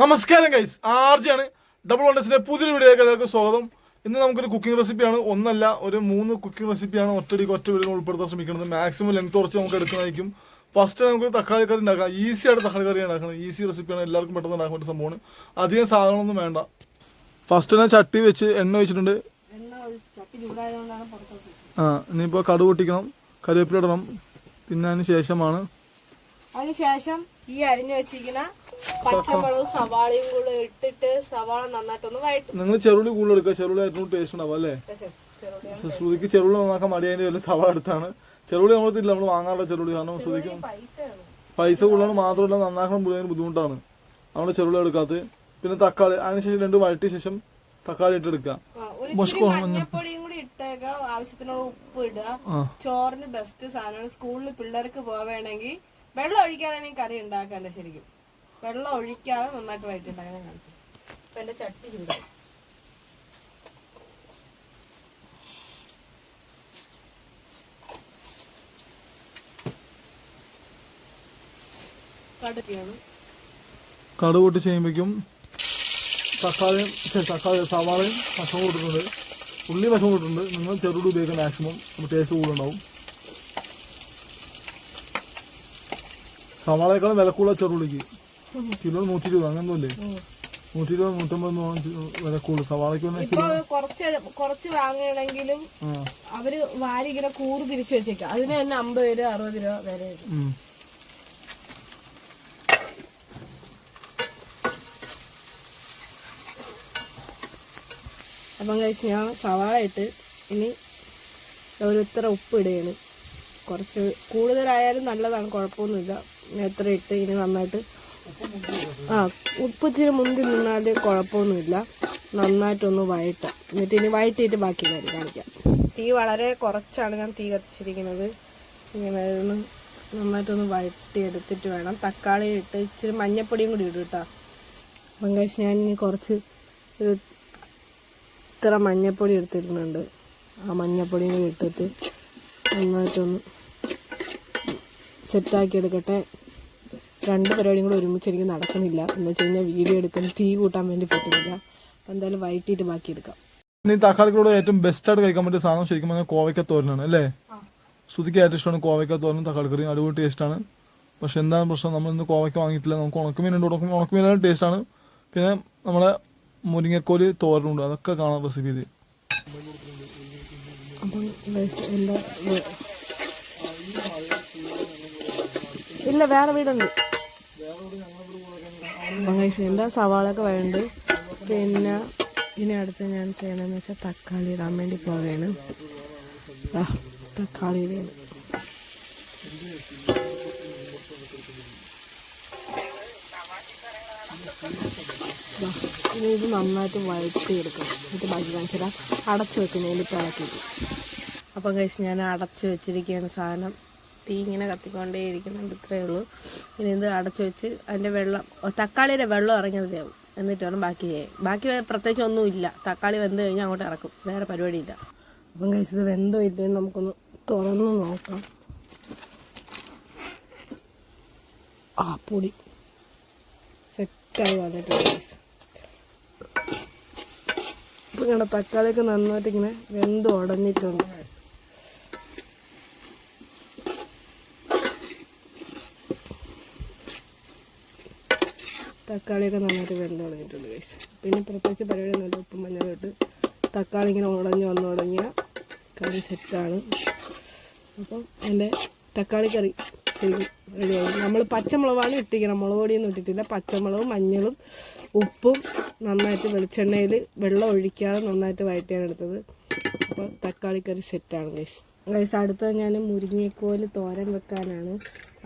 നമസ്കാരം guys ആർജിയാണ് double വണ്ടേഴ്സിന്റെ പുതിയൊരു വീഡിയോയിലേക്ക് എല്ലാവർക്കും സ്വാഗതം. ഇന്ന് നമുക്കൊരു കുക്കിംഗ് റെസിപ്പിയാണ് ഒന്നല്ല ഒരു മൂന്ന് കുക്കിംഗ് റെസിപ്പിയാണ് ഒറ്റടിക്ക് ഒറ്റ വീഡിയോ ഉൾപ്പെടുത്താൻ ശ്രമിക്കുന്നത്. മാക്സിമം ലെങ്ത് കുറച്ച് നമുക്ക് എടുക്കുന്നതായിരിക്കും. ഫസ്റ്റ് നമുക്ക് തക്കാളി കറി ഉണ്ടാക്കാം ഈസി ആയിട്ട് തക്കാളി കറി ഉണ്ടാക്കണം. ഈസി റെസിപ്പിയാണ് എല്ലാവർക്കും പെട്ടെന്ന് ഉണ്ടാക്കാൻ പറ്റിയ സംഭവമാണ്. അധികം സാധനമൊന്നും വേണ്ട. ഫസ്റ്റ് ഞാൻ ചട്ടി വെച്ച് എണ്ണ വെച്ചിട്ടുണ്ട്. ആ ഇനിയിപ്പോൾ കടു പൊട്ടിക്കണം. കറിവേപ്പില ഇടണം. പിന്നെ അതിന് ശേഷമാണ് അതിനുശേഷം ഈ അരിഞ്ഞു വെച്ചിരിക്കുന്ന പച്ചമുളകും സവാളയും കൂടെ ഇട്ടിട്ട് സവാള നന്നായിട്ടൊന്ന് വഴറ്റും. നിങ്ങൾ ചെറുളി കൂടുതൽ എടുക്കുക. ചെറുളി ഏറ്റവും ടേസ്റ്റ് ഉണ്ടാവും അല്ലേ? ശ്രുതിക്ക് ചെറുള്ളി നന്നാക്കാൻ മടിയതിന്റെ വലിയ സവാള എടുത്താണ്. ചെറുളി നമ്മൾ തിരില്ല നമ്മൾ വാങ്ങാറുള്ള ചെറുളി കാരണം ശ്രുതിക്ക് പൈസ കൂടുതലാണ് മാത്രമല്ല നന്നാക്കണം ബുദ്ധിമുട്ടാണ്. നമ്മൾ ചെറുള്ളി എടുക്കാത്തത്. പിന്നെ തക്കാളി അതിനുശേഷം രണ്ട് വഴറ്റിയ ശേഷം തക്കാളി ഇട്ടെടുക്കുക എടുക്കാം ഒരു ഇച്ചിരി മഞ്ഞപ്പൊടിയും കൂടി ഇട്ടേക്കാം ആവശ്യത്തിനുള്ള ഉപ്പ് ഇടുക. ചോറിന് ബെസ്റ്റ് സാധനമാണ്. സ്കൂളിൽ പിള്ളേർക്ക് പോവേണമെങ്കിൽ വെള്ളം ഒഴിക്കാതെ കറി ഉണ്ടാക്കണ്ട ശരിക്കും. വെള്ളം ഒഴിക്കാതെ നന്നായിട്ട് വഴറ്റിട്ട് അങ്ങനെ കാണിച്ചു. അപ്പൊ എന്റെ ചട്ടി ചൂടായി. കടുക് പൊട്ടി ചെയ്യുമ്പോഴേക്കും തക്കാളിയും തക്കാളി സവാളയും ഭക്ഷണം കൂട്ടിട്ടുണ്ട് ഉള്ളി ഭക്ഷണം ഇട്ടിട്ടുണ്ട്. നിങ്ങൾ ചെറുകൂടി ഉപയോഗിക്കുക മാക്സിമം ടേസ്റ്റ് കൂടുതലുണ്ടാവും. സവാളയേക്കാളും വില കൂടുതൽ ചെറുള്ളിക്ക് കിലോ നൂറ്റി ഇരുപത് അങ്ങനൊന്നുമില്ലേ? നൂറ്റി ഇരുപത് നൂറ്റമ്പത് വില കൂടുതൽ. സവാളയ്ക്ക് വന്ന ഇപ്പൊ കുറച്ച് കുറച്ച് വാങ്ങണമെങ്കിലും അവർ വാരി ഇങ്ങനെ കൂറ് തിരിച്ചു വെച്ചേക്കാം. അതിന് തന്നെ അമ്പത് രൂപ അറുപത് രൂപ വരെ. വരും. അപ്പം കഴിച്ച് ഞാൻ സവാള ഇട്ട് ഇനി ഓരോരുത്തര ഉപ്പ് ഇടുകയാണ്. കുറച്ച് കൂടുതലായാലും നല്ലതാണ് കുഴപ്പമൊന്നുമില്ല. എത്ര ഇട്ട് ഇനി നന്നായിട്ട് ആ ഉപ്പ് മുന്തി നിന്നാൽ കുഴപ്പമൊന്നുമില്ല. നന്നായിട്ടൊന്ന് വഴട്ടാം എന്നിട്ട് ഇനി വഴറ്റിയിട്ട് ബാക്കി കാര്യം കാണിക്കാം. തീ വളരെ കുറച്ചാണ് ഞാൻ തീ കത്തിച്ചിരിക്കുന്നത്. ഇങ്ങനെ ഒന്ന് നന്നായിട്ടൊന്ന് വഴറ്റി എടുത്തിട്ട് വേണം. തക്കാളി ഇട്ട് ഇച്ചിരി മഞ്ഞപ്പൊടിയും കൂടി ഇടും കേട്ടോ. അപ്പം കഴിച്ച് ഞാൻ ഇനി കുറച്ച് ഒരു ഇത്ര മഞ്ഞപ്പൊടി എടുത്തിരുന്നുണ്ട്. ആ മഞ്ഞപ്പൊടിയും കൂടി ഇട്ടിട്ട് നന്നായിട്ടൊന്ന് സെറ്റാക്കി എടുക്കട്ടെ. രണ്ട് പരിപാടിയും കൂടെ ഒരുമിച്ച് എനിക്ക് നടക്കുന്നില്ല. എന്ന് വെച്ച് കഴിഞ്ഞാൽ വീഡിയോ എടുക്കാൻ തീ കൂട്ടാൻ വേണ്ടി പറ്റുന്നില്ല. അപ്പം എന്തായാലും വൈകിട്ട് ബാക്കി എടുക്കാം. ഇനി തക്കാളിക്കൂടെ ഏറ്റവും ബെസ്റ്റായിട്ട് കഴിക്കാൻ പറ്റിയ സാധനം ശരിക്കും പറഞ്ഞാൽ കോവയ്ക്ക തോരനാണ് അല്ലേ? ശ്രുതിക്ക് ഏറ്റവും ഇഷ്ടമാണ് കോവയ്ക്ക തോരനും തക്കാളിക്കറിയും. അടിപൊളി ടേസ്റ്റാണ് പക്ഷെ എന്താണ് പ്രശ്നം? നമ്മൾ ഇന്ന് കോവയ്ക്ക വാങ്ങിയിട്ടില്ല. നമുക്ക് ഉണക്കമീൻ ഉണ്ട്. ഉണക്കമീൻ ഉണക്കമീനാണ് ടേസ്റ്റാണ് പിന്നെ നമ്മളെ മുരിങ്ങക്കോൽ തോരനുണ്ട് അതൊക്കെ കാണാം റെസിപ്പി ഇത് ഇല്ല വേറെ വീടുണ്ട്. എന്റെ സവാളൊക്കെ വേണ്ട പിന്നെ ഇനി അടുത്ത് ഞാൻ ചെയ്യണമെന്ന് വെച്ചാൽ തക്കാളി ഇടാൻ വേണ്ടി പോവുകയാണ് തക്കാളി ഇടുകയാണ് ഇനി ഇത് നന്നായിട്ട് വഴറ്റി എടുക്കണം. എന്നിട്ട് ബാക്കി കാണിച്ചിടാം അടച്ചു വെക്കുന്നതിൽ ഇപ്പോൾ ഇളക്കിയിട്ട് അപ്പം കഴിച്ച് ഞാൻ അടച്ചു വെച്ചിരിക്കുകയാണ് സാധനം തീ ഇങ്ങനെ കത്തിക്കൊണ്ടേ ഇരിക്കുന്നുണ്ട് ഇത്രയേ ഉള്ളൂ. ഇനി ഇത് അടച്ചു വെച്ച് അതിന്റെ വെള്ളം തക്കാളിയുടെ വെള്ളം ഇറങ്ങിയത് മതിയാവും എന്നിട്ട് വേണം ബാക്കി ചെയ്യാൻ ബാക്കി പ്രത്യേകിച്ച് ഒന്നുമില്ല തക്കാളി വെന്ത് കഴിഞ്ഞാൽ അങ്ങോട്ട് ഇറക്കും. വേറെ പരിപാടിയില്ല. അപ്പം കഴിച്ചത് വെന്തോ ഇല്ലെന്ന് നമുക്കൊന്ന് തുറന്ന് നോക്കാം. ആ പൊടി. സെറ്റായി വന്നിട്ടുണ്ട് ഗൈസ് ഇപ്പം കണ്ട തക്കാളിയൊക്കെ നന്നായിട്ട് ഇങ്ങനെ വെന്ത് ഉടഞ്ഞിട്ടുണ്ട്. തക്കാളിയൊക്കെ നന്നായിട്ട് വെന്ത് തുടങ്ങിയിട്ടുണ്ട് ഗൈസ് പിന്നെ പ്രത്യേകിച്ച് പരിപാടി നല്ല ഉപ്പും മഞ്ഞളിട്ട് തക്കാളി ഇങ്ങനെ ഉടഞ്ഞ് വന്ന് തുടങ്ങിയ കറി സെറ്റാണ് അപ്പം എന്റെ തക്കാളി കറി റെഡിയായി നമ്മൾ പച്ചമുളകാണ് ഇട്ടിരിക്കണം മുളക് പൊടിയൊന്നും ഇട്ടിട്ടില്ല. പച്ചമുളകും മഞ്ഞളും ഉപ്പും നന്നായിട്ട് വെളിച്ചെണ്ണയിൽ വെള്ളം ഒഴിക്കാതെ നന്നായിട്ട് വഴറ്റിയാണ് എടുത്തത്. അപ്പോൾ തക്കാളി കറി സെറ്റാണ് ഗൈസ് ഗൈസ് അടുത്തത് ഞാൻ മുരിങ്ങക്കോൽ തോരൻ വെക്കാനാണ്.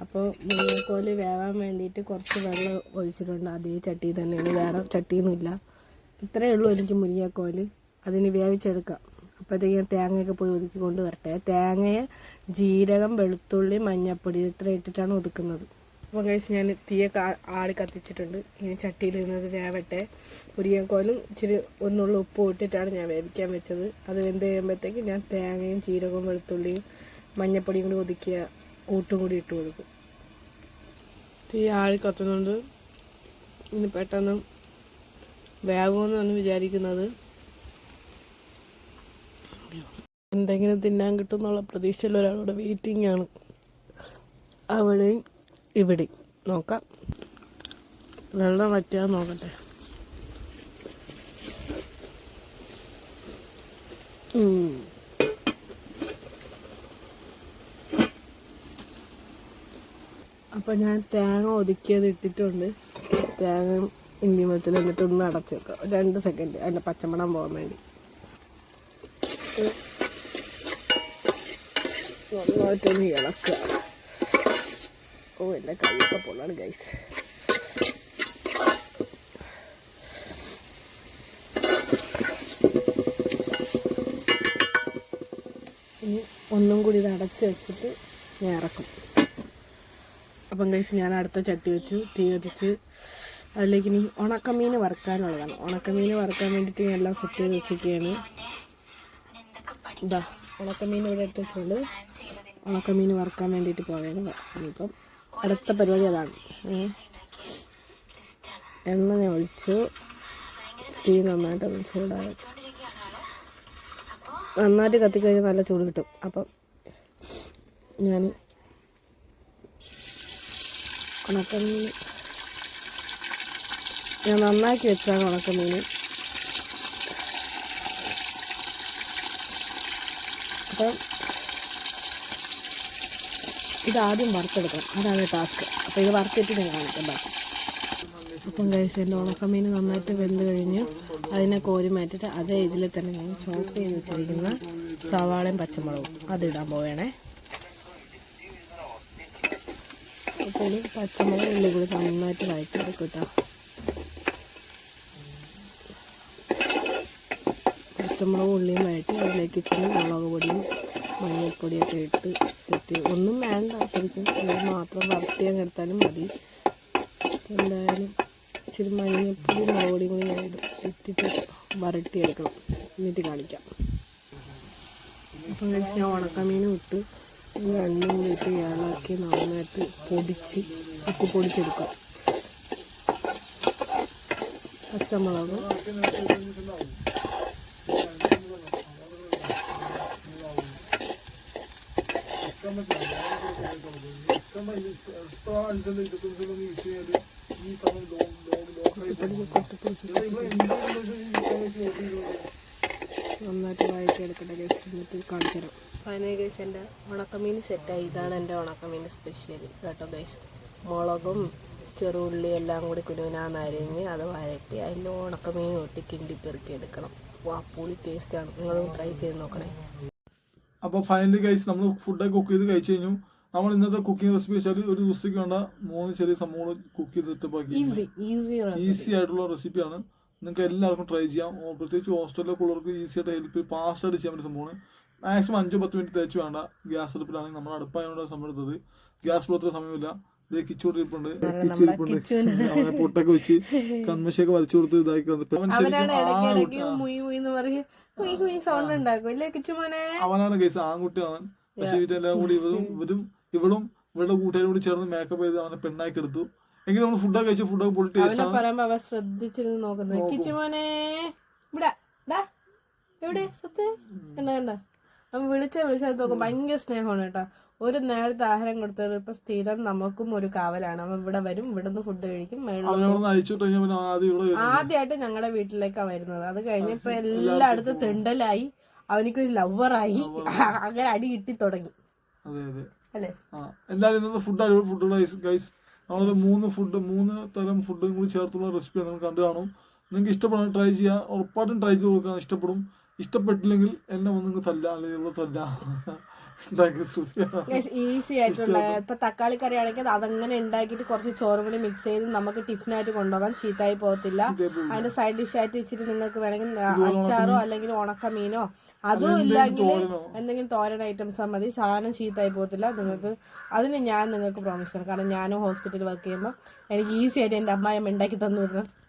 അപ്പോൾ മുരിങ്ങക്കോൽ വേവാൻ വേണ്ടിയിട്ട് കുറച്ച് വെള്ളം ഒഴിച്ചിട്ടുണ്ട്. അതേ ചട്ടി തന്നെയാണ് വേറെ ചട്ടിയൊന്നുമില്ല. ഇത്രയേ ഉള്ളൂ എനിക്ക് മുരിങ്ങക്കോൽ. അതിന് വേവിച്ചെടുക്കാം. അപ്പോഴത്തേക്ക് ഞാൻ തേങ്ങയൊക്കെ പോയി ഒതുക്കി കൊണ്ട് വരട്ടെ. തേങ്ങയെ ജീരകം വെളുത്തുള്ളി മഞ്ഞപ്പൊടി ഇത്ര ഇട്ടിട്ടാണ് ഒതുക്കുന്നത്. അപ്പോൾ കഴിച്ച് ഞാൻ തീയൊക്കെ ആളി കത്തിച്ചിട്ടുണ്ട്. ഇനി ചട്ടിയിൽ ഇരുന്നത് വേവട്ടെ. മുരിങ്ങക്കോലും ഇച്ചിരി ഒന്നുള്ള ഉപ്പ് ഇട്ടിട്ടാണ് ഞാൻ വേവിക്കാൻ വെച്ചത്. അത് വെന്ത് കഴിയുമ്പോഴത്തേക്ക് ഞാൻ തേങ്ങയും ജീരകവും വെളുത്തുള്ളിയും മഞ്ഞപ്പൊടിയും കൂടി ഒതുക്കിയ കൂട്ടും കൂടി ഇട്ട് കൊടുക്കും. തീ ആളി കത്തുന്നുണ്ട്. ഇനി പെട്ടെന്ന് വേവുമെന്നാണ് വിചാരിക്കുന്നത്. എന്തെങ്കിലും തിന്നാൻ കിട്ടും എന്നുള്ള പ്രതീക്ഷയിൽ ഒരാളുടെ വെയിറ്റിംഗ് ആണ്. അവിടെയും ഇവിടെയും നോക്കാം. വെള്ളം വറ്റാൻ നോക്കട്ടെ. അപ്പം ഞാൻ തേങ്ങ ഒതുക്കിയത് ഇട്ടിട്ടുണ്ട്. തേങ്ങ ഇഞ്ചി വെളുത്തുള്ളി എന്നിട്ട് ഒന്ന് അടച്ചു വെക്കാം. രണ്ട് സെക്കൻഡ് അതിന്റെ പച്ചമണം പോകാൻ വേണ്ടി. നന്നായിട്ടൊന്ന് ഇളക്കുക. ഓ എന്റെ കൈയൊക്കെ പൊള്ളാണ് ഗൈസ് ഇനി ഒന്നും കൂടി ഇത് അടച്ച് വെച്ചിട്ട് ഞാൻ ഇറക്കും. അപ്പം കഴിച്ച് ഞാൻ അടുത്ത ചട്ടി വെച്ചു തീ കത്തിച്ച് അതിലേക്ക് ഇനി ഉണക്കമീൻ വറുക്കാനുള്ളതാണ്. ഉണക്കമീൻ വറുക്കാൻ വേണ്ടിയിട്ട് ഞാൻ എല്ലാം സെറ്റ് ചെയ്ത് വെച്ചിരിക്കുകയാണ്. ഇതാ ഉണക്കമീൻ ഇവിടെ എടുത്ത് വെച്ചിട്ടുണ്ട്. ഉണക്കമീൻ വറുക്കാൻ വേണ്ടിയിട്ട് പോയത് ഇനിയിപ്പം അടുത്ത പരിപാടി അതാണ്. എണ്ണ ഒഴിച്ചു. തീ നന്നായിട്ട് ചൂടായി. നന്നായിട്ട് കത്തിക്കഴിഞ്ഞാൽ നല്ല ചൂട് കിട്ടും. അപ്പം ഞാൻ ഉണക്കമീൻ ഞാൻ നന്നാക്കി വെച്ചാണ് ഉണക്കമീൻ. അപ്പം ഇതാദ്യം വറുത്തെടുക്കണം. അതാണ് ടാസ്ക് അപ്പോൾ ഇത് വറുത്തിട്ട് ഞാൻ കാണിക്കാം ബാക്കി. അപ്പം കഴിച്ച് എന്റെ ഉണക്കമീൻ നന്നായിട്ട് വെന്ത് കഴിഞ്ഞ്. അതിനെ കോരി മാറ്റിയിട്ട് അതേ ഇതിൽ തന്നെ ഞാൻ ചോപ്പ് ചെയ്ത് വെച്ചിരിക്കുന്ന സവാളയും പച്ചമുളകും അതിടാൻ പോവേണേ അപ്പോൾ പച്ചമുളക് ഉള്ളി കൂടി നന്നായിട്ട് വഴറ്റിയെടുക്കും കേട്ടോ. പച്ചമുളകും ഉള്ളിയും വഴറ്റി അതിലേക്ക് ഇച്ചിരി മുളക് പൊടിയും മഞ്ഞൾപ്പൊടിയൊക്കെ ഇട്ട് സെറ്റ് ഒന്നും വേണ്ട ശരിക്കും ഇത് മാത്രം വറുത്തിയാൻ എടുത്താലും മതി. എന്തായാലും ഇച്ചിരി മഞ്ഞൾപ്പൊടി മുളക് കൂടി ഞാൻ ഇടും. ഇട്ടിട്ട് വരട്ടിയെടുക്കണം. എന്നിട്ട് കാണിക്കാം. അപ്പോൾ ഞാൻ ഉണക്കമീനും ഇട്ട് രണ്ടും കൂടി ഇട്ട് ഇളക്കി നന്നായിട്ട് പൊടിച്ച് ഉപ്പ് പൊടിച്ചെടുക്കാം. പച്ചമുളക്. നന്നായിട്ട് എടുക്കട്ടെ എന്നിട്ട് കാണിച്ചു തരാം ഫൈനൽ ഗൈസ് എന്റെ ഉണക്കമീൻ സെറ്റായി ഇതാണ് എന്റെ ഉണക്കമീൻ സ്പെഷ്യൽ കേട്ടോ ഗൈസ് മുളകും ചെറുള്ളി എല്ലാം കൂടി കുരുവിനാ അരിഞ്ഞ് അത് വഴറ്റി അതിന്റെ ഉണക്കമീൻ ഒട്ടി കിണ്ടി പെറുക്കി എടുക്കണം. വാ പുളി ടേസ്റ്റാണ് നിങ്ങളും ട്രൈ ചെയ്ത് നോക്കണേ. അപ്പോൾ ഫൈനലി ഗൈസ് നമ്മൾ ഫുഡൊക്കെ കുക്ക് ചെയ്ത് കഴിച്ചു കഴിഞ്ഞു. നമ്മൾ ഇന്നത്തെ കുക്കിംഗ് റെസിപ്പി വെച്ചാൽ ഒരു ദിവസത്തേക്ക് വേണ്ട മൂന്ന് ചെറിയ സംഭവങ്ങൾ കുക്ക് ചെയ്ത് സെറ്റപ്പാക്കി ഈസി ഈസി ഈസി ആയിട്ടുള്ള റെസിപ്പിയാണ് നിങ്ങൾക്ക് എല്ലാവർക്കും ട്രൈ ചെയ്യാം. പ്രത്യേകിച്ച് ഹോസ്റ്റലിലൊക്കെ ഉള്ളവർക്ക് ഈസി ആയിട്ട് ഹെൽപ്പ് ഫാസ്റ്റ് ആയിട്ട് ചെയ്യാൻ പറ്റുന്ന സംഭവമാണ്. മാക്സിമം അഞ്ചോ പത്ത് മിനിറ്റ് തേച്ച് വേണ്ട. ഗ്യാസ് അടുപ്പിലാണെങ്കിൽ നമ്മൾ അടുപ്പായതുകൊണ്ട് സമയം എടുത്തത്. ഗ്യാസ് അത്ര സമയമില്ല. ഇതേ കിച്ചോട് ഇരിപ്പുണ്ട് കിച്ചു ഇരിപ്പുണ്ട് അവനെ പൊട്ടൊക്കെ വെച്ച് കൺമശയൊക്കെ വലിച്ചു കൊടുത്ത് ഇതാക്കി വന്നപ്പോ അവനാണ് ഇടയ്ക്ക് ഇടയ്ക്ക് മുയി മുയി എന്ന് പറയും. കുയി കുയി സൗണ്ട് ഉണ്ടാക്കും. ഇല്ലേ കിച്ചുമോനെ? അവനാണ് കേസ് ആൺകുട്ടിയാണ്. പക്ഷെ ഇതെല്ലാം കൂടി ഇവരും ഇവരും ഇവളും ഇവളുടെ കൂട്ടുകാരും കൂടി ചേർന്ന് മേക്കപ്പ് ചെയ്ത് അവനെ പെണ്ണാക്കി എടുത്തു. എങ്കിൽ നമ്മൾ ഫുഡൊക്കെ കഴിച്ചു ഫുഡൊക്കെ ടേസ്റ്റ് അവനെ പറയുമ്പോ ശ്രദ്ധിച്ചിരുന്ന് നോക്കുന്നത് കിച്ചുമോനെ ഇവിടെ ഡാ എവിടെ സത്ത് കണ്ട കണ്ട? അവൻ വിളിച്ച വിളിച്ചത് നോക്കും. ഭയങ്കര സ്നേഹമാണ് കേട്ടോ. ഒരു നേരത്തെ ആഹാരം കൊടുത്തത് ഇപ്പൊ സ്ഥിരം നമുക്കും ഒരു കാവലാണ്. അവൻ ഇവിടെ വരും ഇവിടുന്ന് ഫുഡ് കഴിക്കും. ആദ്യമായിട്ട് ഞങ്ങളുടെ വീട്ടിലേക്കാണ് വരുന്നത്. അത് കഴിഞ്ഞപ്പോ എല്ലായിടത്തും തെണ്ടലായി. അവനിക്കൊരു ലവറായി. അങ്ങനെ അടി കിട്ടി തുടങ്ങി. അല്ലേ? എന്തായാലും ഇന്നത്തെ ഫുഡ് അടിപൊളി ഫുഡ് ഗൈസ് നമ്മളൊരു മൂന്ന് ഫുഡ് മൂന്ന് തരം ഫുഡും കൂടി ചേർത്തുള്ള റെസിപ്പി നിങ്ങൾ കണ്ടു കാണും. നിങ്ങൾക്ക് ഇഷ്ടപ്പെടാൻ ട്രൈ ചെയ്യുക ഉറപ്പായിട്ടും ട്രൈ ചെയ്ത് കൊടുക്കാൻ ഇഷ്ടപ്പെടും. ഇഷ്ടപ്പെട്ടില്ലെങ്കിൽ എന്നെ ഒന്ന് നിങ്ങൾ തല്ല. അല്ലെങ്കിൽ തല്ല. ഈസി ആയിട്ടുള്ള ഇപ്പൊ തക്കാളി കറി ആണെങ്കിൽ അതങ്ങനെ ഉണ്ടാക്കിയിട്ട് കുറച്ച് ചോറും കൂടി മിക്സ് ചെയ്ത് നമുക്ക് ടിഫിനായിട്ട് കൊണ്ടുപോകാൻ ചീത്തായി പോകത്തില്ല. അതിന്റെ സൈഡ് ഡിഷ് ആയിട്ട് ഇച്ചിരി നിങ്ങൾക്ക് വേണമെങ്കിൽ അച്ചാറോ അല്ലെങ്കിൽ ഉണക്കമീനോ അതും ഇല്ലെങ്കിൽ എന്തെങ്കിലും തോരൻ ഐറ്റംസ് മതി. സാധനം ചീത്തായി പോകത്തില്ല. നിങ്ങൾക്ക് അതിന് ഞാൻ നിങ്ങൾക്ക് പ്രോമിസ് തരാം കാരണം ഞാനും ഹോസ്പിറ്റലിൽ വർക്ക് ചെയ്യുമ്പോൾ എനിക്ക് ഈസി ആയിട്ട് എന്റെ അമ്മായിയമ്മ ഉണ്ടാക്കി തന്നു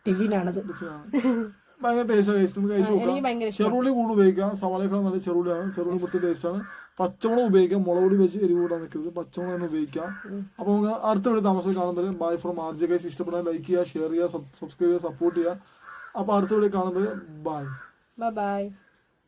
ടിഫിനാണത് ഭയങ്കര ടേസ്റ്റ് കഴിച്ചു നമുക്ക് കഴിച്ചു നോക്കാം ചെറുള്ളി കൂടുതൽ ഉപയോഗിക്കാം. സവാളയേക്കാൾ നല്ല ചെറുള്ളിയാണ് ചെറുള്ളി പ്രത്യേക ടേസ്റ്റാണ് പച്ചമുളക് ഉപയോഗിക്കാം. മുളക് പൊടി വെച്ച് എരിവ് കൂടാൻ നിൽക്കരുത്. പച്ചമുളക് തന്നെ ഉപയോഗിക്കാം. അപ്പോൾ നമുക്ക് അടുത്ത വീഡിയോ താമസം കാണുന്നത് bye from R J guys ഇഷ്ടപ്പെടാൻ ലൈക്ക് ചെയ്യുക ഷെയർ ചെയ്യുക സബ്സ്ക്രൈബ് ചെയ്യുക സപ്പോർട്ട് ചെയ്യുക. അപ്പോൾ അടുത്ത വീഡിയോ കാണുന്നത് ബൈ ബൈ ബൈ